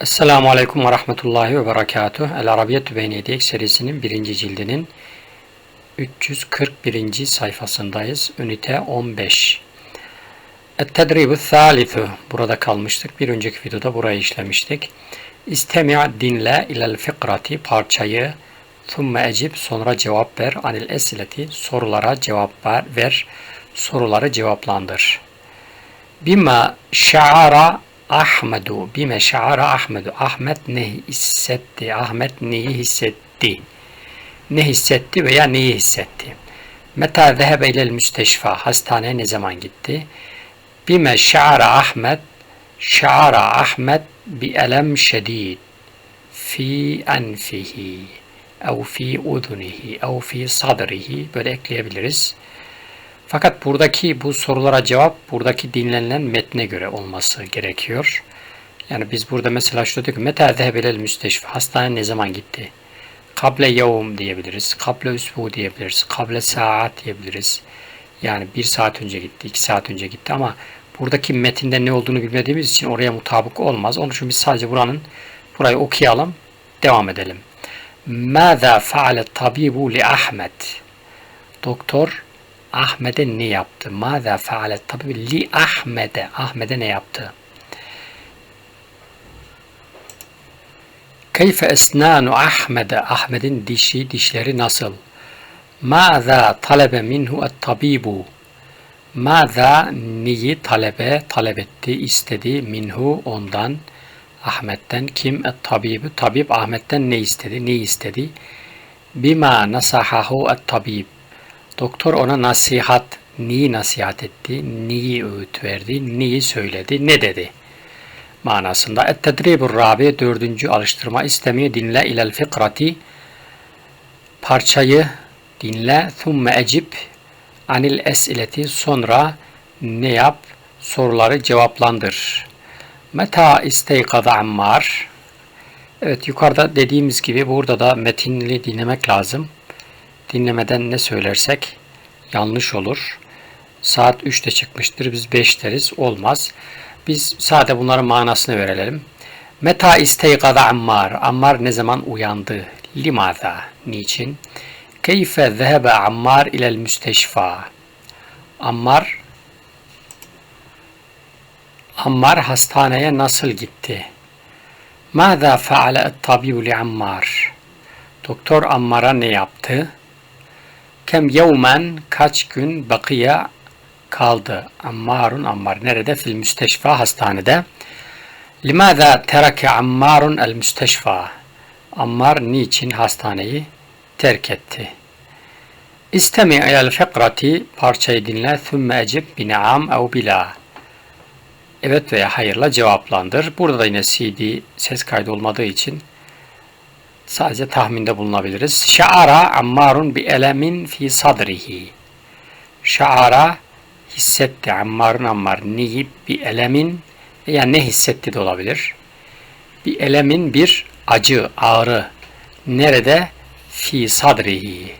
Esselamu Aleyküm ve Rahmetullahi ve Berekatuh. El Arabiyetü Beyne Yedek serisinin birinci cildinin 341. sayfasındayız. Ünite 15. Et-tedribü thalithu. Burada kalmıştık. Bir önceki videoda burayı işlemiştik. İstemi' dinle ilel fikrati parçayı thumme ecib sonra cevap ver anil esileti sorulara cevap ver, ver soruları cevaplandır. Bima şa'ara Ahmedu bime şa'ara Ahmedu. Ahmet ne hissetti? Ahmet neyi hissetti? Ne hissetti veya neyi hissetti? Meta zehebe ilel müsteşfa. Hastaneye ne zaman gitti? Bime şa'ara Ahmet şa'ara Ahmet bi elem şedid fi enfihi ev fi udunihi ev fi sadrihi böyle ekleyebiliriz. Fakat buradaki bu sorulara cevap buradaki dinlenilen metne göre olması gerekiyor. Yani biz burada mesela şurada diyor ki Meta zehebelel müsteşfi hastane ne zaman gitti? Kable yavum diyebiliriz. Kable üsbu diyebiliriz. Kable saat diyebiliriz. Yani bir saat önce gitti, iki saat önce gitti ama buradaki metinde ne olduğunu bilmediğimiz için oraya mutabık olmaz. Onun için biz sadece buranın burayı okuyalım, devam edelim. Mâzâ feale tabibu li Ahmet? Doktor Ahmet'e ne yaptı? Mâzâ feale tabibu li Ahmet'e? Ahmet'e ne yaptı? Keyfe esnanu Ahmet'e? Ahmet'in dişi, dişleri nasıl? Mâzâ talebe minhu et tabibu? Mâzâ neyi talebe, talep etti, istedi minhu ondan? Ahmet'ten kim? Et tabibu? Tabip Ahmet'ten ne istedi? Ne istedi? Bima nasahahu et tabib? Doktor ona nasihat, neyi nasihat etti, neyi öğüt verdi, neyi söyledi, ne dedi? Manasında Et-Tedribur Rabi dördüncü alıştırma istemiyor. Dinle ilel fikrati. Parçayı dinle. Thumme ecib anil esileti sonra ne yap? Soruları cevaplandır. Meta isteykaza ammar. Evet yukarıda dediğimiz gibi burada da metinli dinlemek lazım dinlemeden ne söylersek yanlış olur. Saat 3'te çıkmıştır. Biz 5 deriz. Olmaz. Biz sadece bunların manasını verelim. Meta isteygada Ammar. Ammar ne zaman uyandı? Limada. Niçin? Keyfe zehebe Ammar ilel müsteşfa. Ammar Ammar hastaneye nasıl gitti? Mâzâ feale et-tabibu li Ammar. Doktor Ammar'a ne yaptı? Kem yevmen kaç gün bakiye kaldı. Ammarun Ammar nerede? Fil müsteşfa hastanede. Limada terake Ammarun el müsteşfa. Ammar niçin hastaneyi terk etti? İstemi ilel fikrati parçayı dinle thümme ecib binaam ev bila. Evet veya hayırla cevaplandır. Burada da yine CD ses kaydı olmadığı için Sadece tahminde bulunabiliriz. Şaara ammarun bi elemin fi sadrihi. Şaara hissetti. Ammarun ammar neyi bir elemin veya ne hissetti de olabilir. Bir elemin bir acı, ağrı. Nerede? Fi sadrihi.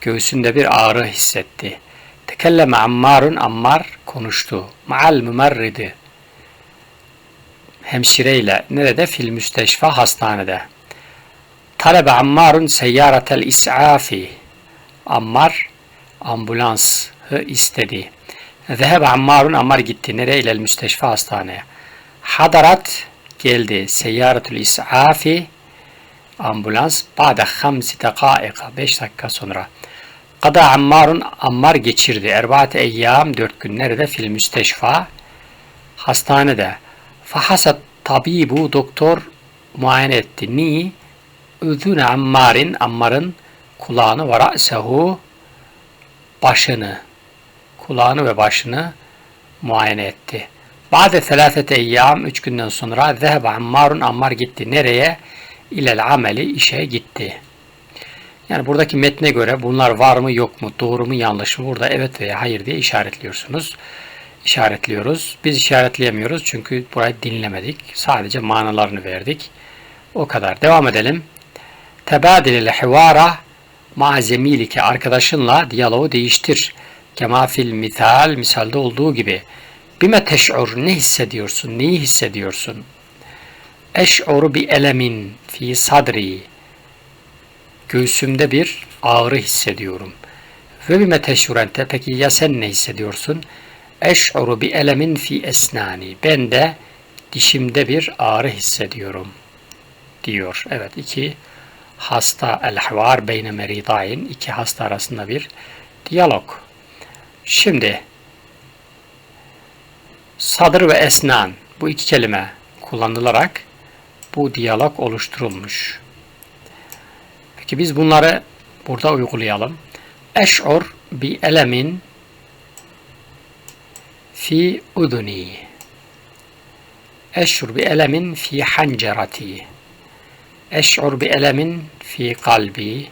Göğsünde bir ağrı hissetti. Tekelleme ammarun ammar konuştu. Ma'al mümerridi. Hemşireyle. Nerede? Fil müsteşfa hastanede. Talebe Ammarun seyyaratel is'afi. Ammar ambulansı istedi. Zehebe Ammarun Ammar gitti. Nereye? İlel müsteşfa hastaneye. Hadarat geldi. Seyyaratul is'afi ambulans ba'de hamsi dekaika 5 dakika sonra. Kada Ammarun Ammar geçirdi. Erbaat eyyam 4 gün nerede? Fil müsteşfa hastanede. Fahasat tabibu doktor muayene etti. Niye? Üzüne Ammar'in Ammar'ın kulağını ve ra'sehu başını kulağını ve başını muayene etti. Ba'de selâfete eyyam üç günden sonra zehebe Ammar'un Ammar gitti. Nereye? İlel ameli işe gitti. Yani buradaki metne göre bunlar var mı yok mu, doğru mu yanlış mı burada evet veya hayır diye işaretliyorsunuz. İşaretliyoruz. Biz işaretleyemiyoruz çünkü burayı dinlemedik. Sadece manalarını verdik. O kadar. Devam edelim. Tebadilil hivara ma zemilike arkadaşınla diyaloğu değiştir. Kema fil misal misalde olduğu gibi. Bime teş'ur ne hissediyorsun? Neyi hissediyorsun? Eş'uru bi elemin fi sadri. Göğsümde bir ağrı hissediyorum. Ve bime teşhurente. Peki ya sen ne hissediyorsun? Eş'uru bi elemin fi esnani. Ben de dişimde bir ağrı hissediyorum. Diyor. Evet iki hasta el-hvar beyne meridain. iki hasta arasında bir diyalog. Şimdi sadır ve esnan bu iki kelime kullanılarak bu diyalog oluşturulmuş. Peki biz bunları burada uygulayalım. Eş'ur bi elemin fi uduni. Eş'ur bi elemin fi hancerati. Eş'ur bi elemin fi kalbi.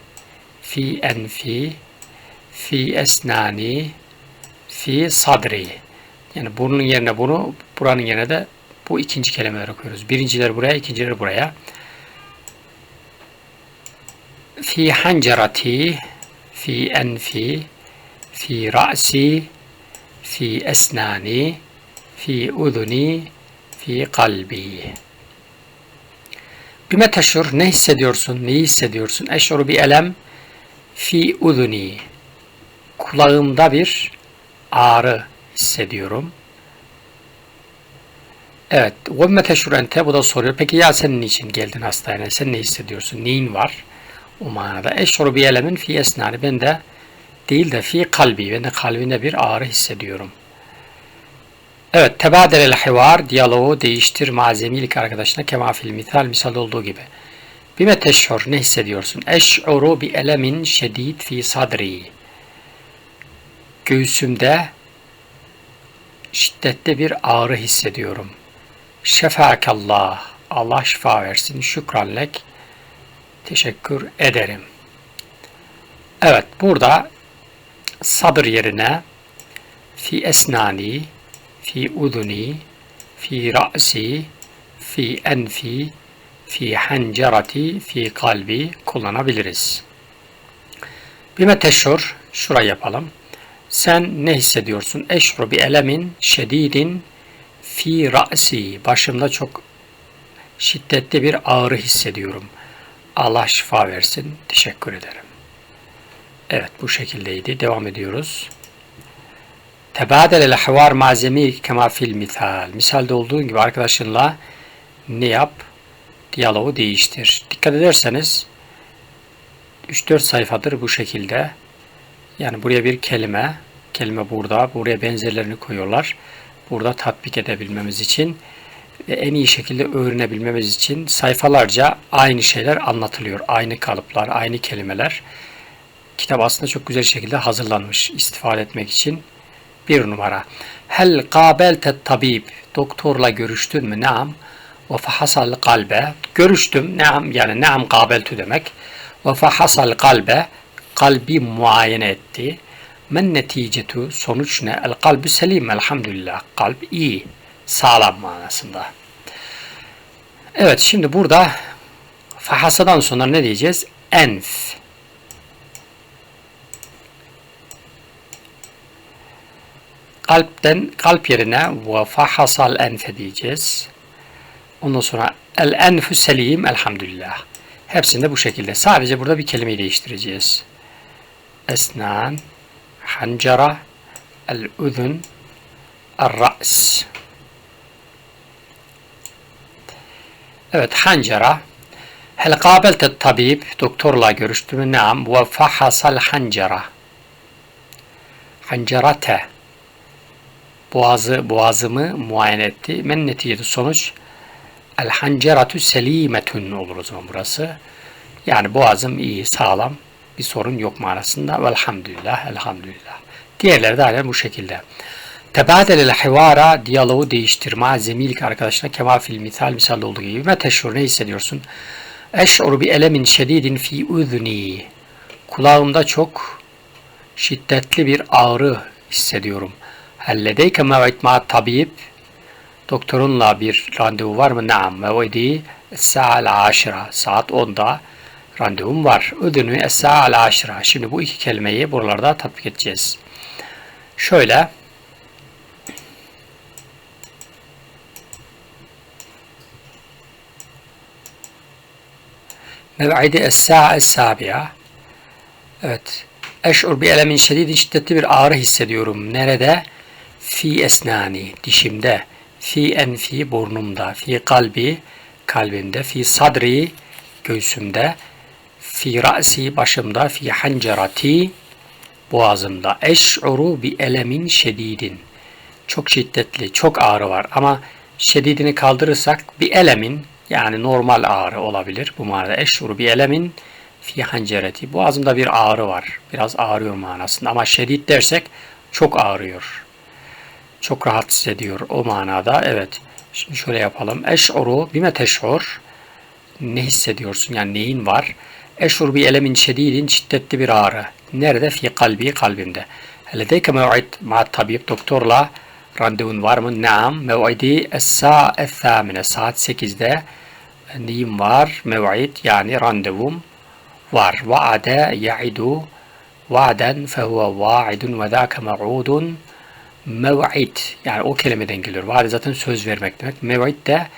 Fi enfi. Fi esnani. Fi sadri. Yani burnun yerine bunu, buranın yerine de bu ikinci kelimeleri okuyoruz. Birinciler buraya, ikinciler buraya. Fi hancerati, fi enfi, fi ra'si, fi esnani, fi uduni, fi kalbi. Bime teşhur, ne hissediyorsun, neyi hissediyorsun? Eşru bi elem, fi uduni. Kulağımda bir ağrı hissediyorum. Evet. وَمَّ teşhurente bu da soruyor. Peki ya sen niçin geldin hastaneye? Sen ne hissediyorsun? Neyin var? O manada. Eşru bi elemin fi esnani. Ben de değil de fi kalbi. Ben de kalbinde bir ağrı hissediyorum. Evet. Tebadelel hivar. Diyaloğu değiştir malzemilik arkadaşına kema fil misal misal olduğu gibi. Bime teşhur. Ne hissediyorsun? Eş'uru bi elemin şedid fi sadri. Göğsümde şiddetli bir ağrı hissediyorum. Şefakallah. Allah şifa versin. Şükranlek. Teşekkür ederim. Evet burada sabır yerine fi esnani, fi uduni, fi ra'si, fi enfi, fi hancerati, fi kalbi kullanabiliriz. Bime teşhur, şurayı yapalım. Sen ne hissediyorsun? Eşru bi elemin şedidin fi ra'si. Başımda çok şiddetli bir ağrı hissediyorum. Allah şifa versin. Teşekkür ederim. Evet bu şekildeydi. Devam ediyoruz. Tebadelel hivar malzemi kema fil misal. Misalde olduğu gibi arkadaşınla ne yap? Diyaloğu değiştir. Dikkat ederseniz 3-4 sayfadır bu şekilde. Yani buraya bir kelime, kelime burada, buraya benzerlerini koyuyorlar. Burada tatbik edebilmemiz için ve en iyi şekilde öğrenebilmemiz için sayfalarca aynı şeyler anlatılıyor. Aynı kalıplar, aynı kelimeler. Kitap aslında çok güzel şekilde hazırlanmış istifade etmek için. Bir numara. Hel kabelte tabib. Doktorla görüştün mü? Naam. Ve fahasal kalbe. Görüştüm. Naam yani naam kabeltü demek. Ve fahasal kalbe. Kalbi muayene etti. Men neticetu sonuç ne? El kalbi selim elhamdülillah. Kalp iyi, sağlam manasında. Evet şimdi burada fahasadan sonra ne diyeceğiz? Enf. kalpten kalp yerine ve fahasal enfe diyeceğiz. Ondan sonra el enfü selim elhamdülillah. Hepsinde bu şekilde. Sadece burada bir kelimeyi değiştireceğiz. Esnan, hancara, el udun, el er ra's. Evet, hancara. Hel kabelte tabib, doktorla görüştüm. Naam, ve fahasal hancara. Hancarate. Boğazı, boğazımı muayene etti. Men neticede sonuç el hanceratu selimetun olur o zaman burası. Yani boğazım iyi, sağlam bir sorun yok manasında. Velhamdülillah, elhamdülillah. Diğerleri de halen bu şekilde. Tebadelel hivara diyaloğu değiştirme, zemilik arkadaşına kema fil misal misal olduğu gibi. Ve teşhur ne hissediyorsun? Eş'uru bi elemin şedidin fi udni. Kulağımda çok şiddetli bir ağrı hissediyorum. Helledeyke mev'id ma tabib. Doktorunla bir randevu var mı? Naam. Mev'idi sa'al aşira. Saat 10'da randevum var. Ödünü es-sa'al aşira. Şimdi bu iki kelimeyi buralarda tatbik edeceğiz. Şöyle Mev'idi es-sa'a es-sabi'a. Evet. Eş'ur bi elemin şedidin şiddetli bir ağrı hissediyorum. Nerede? Fi esnani, dişimde. Fi enfi, burnumda. Fi kalbi, kalbimde. Fi sadri, göğsümde. Fi ra'si, başımda. Fi hancerati, boğazımda. Eş'uru bi elemin şedidin. Çok şiddetli, çok ağrı var. Ama şedidini kaldırırsak bir elemin, yani normal ağrı olabilir. Bu manada eş'uru bi elemin fi hancereti. Boğazımda bir ağrı var. Biraz ağrıyor manasında. Ama şedid dersek çok ağrıyor. Çok rahatsız ediyor o manada. Evet. Şimdi şöyle yapalım. Eş'uru bime teş'ur. Ne hissediyorsun? Yani neyin var? Eş'ur bir elemin şedidin şiddetli bir ağrı. Nerede? Fi kalbi kalbimde. Ledeyke mev'id ma tabip doktorla randevun var mı? Naam. Mev'idi es-sa'e thamine. Saat 8'de neyim var? Mev'id yani randevum var. Vaade ya'idu va'den fehuve va'idun ve zâke mev'udun mev'id yani o kelimeden geliyor. Vaade zaten söz vermek demek. Mev'id de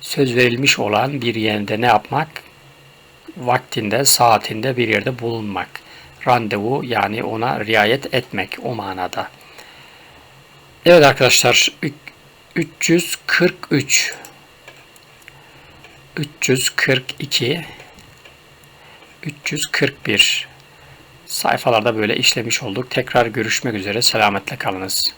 söz verilmiş olan bir yerde ne yapmak? Vaktinde, saatinde bir yerde bulunmak. Randevu yani ona riayet etmek o manada. Evet arkadaşlar 343 342 341 sayfalarda böyle işlemiş olduk. Tekrar görüşmek üzere. Selametle kalınız.